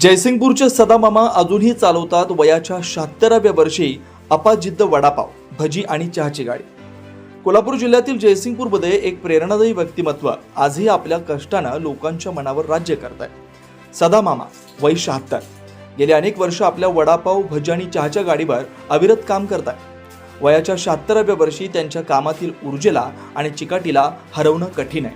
जयसिंगपूरचे सदामामा अजूनही चालवतात वयाच्या शहात्तराव्या वर्षी अपाजिद्द वडापाव भजी आणि चहाची गाडी. कोल्हापूर जिल्ह्यातील जयसिंगपूरमध्ये एक प्रेरणादायी व्यक्तिमत्व आजही आपल्या कष्टानं लोकांच्या मनावर राज्य करत आहे सदामामा वय शहात्तर. गेली अनेक वर्ष आपल्या वडापाव भजी आणि चहाच्या गाडीवर अविरत काम करत आहे वयाच्या शहात्तराव्या वर्षी त्यांच्या कामातील ऊर्जेला आणि चिकाटीला हरवणं कठीण आहे.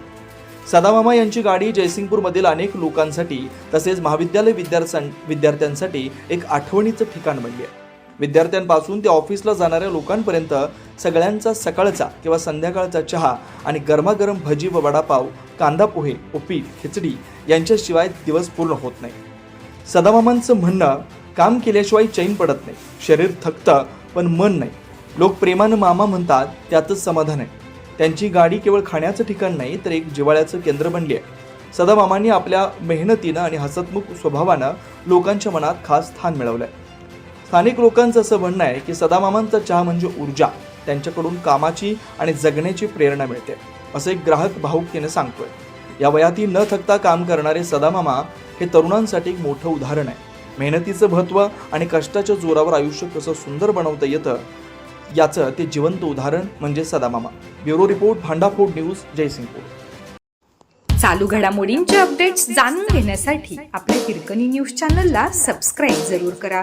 सदामामा यांची गाडी जयसिंगपूरमधील अनेक लोकांसाठी तसेच महाविद्यालय विद्यार्थ्यां विद्यार्थ्यांसाठी एक आठवणीचं ठिकाण बनली आहे. विद्यार्थ्यांपासून ते ऑफिसला जाणाऱ्या लोकांपर्यंत सगळ्यांचा सकाळचा किंवा संध्याकाळचा चहा आणि गरमागरम भजी व वडापाव कांदा पोहे उपीट खिचडी यांच्याशिवाय दिवस पूर्ण होत नाही. सदामामांचं म्हणणं काम केल्याशिवाय चैन पडत नाही. शरीर थकतं पण मन नाही. लोक प्रेमानं मामा म्हणतात त्यातच समाधान आहे. त्यांची गाडी केवळ खाण्याचं ठिकाण नाही तर एक जिवाळ्याचं केंद्र बनली आहे. सदामामांनी आपल्या मेहनतीनं आणि हसतमुख स्वभावानं लोकांच्या मनात खास स्थान मिळवलं आहे स्थानिक लोकांचं असं म्हणणं आहे की सदामामांचा चहा म्हणजे ऊर्जा त्यांच्याकडून कामाची आणि जगण्याची प्रेरणा मिळते असं एक ग्राहक भाऊकतेने सांगतोय. या वयातही न थकता काम करणारे सदामामा हे तरुणांसाठी एक मोठं उदाहरण आहे. मेहनतीचं महत्त्व आणि कष्टाच्या जोरावर आयुष्य कसं सुंदर बनवता येतं याचं ते जिवंत उदाहरण म्हणजे सदामामा. ब्युरो रिपोर्ट भांडाफोड न्यूज जयसिंगपूर. चालू घडामोडींचे अपडेट्स जाणून घेण्यासाठी आपल्या हिरकणी न्यूज चॅनलला सबस्क्राईब जरूर करा.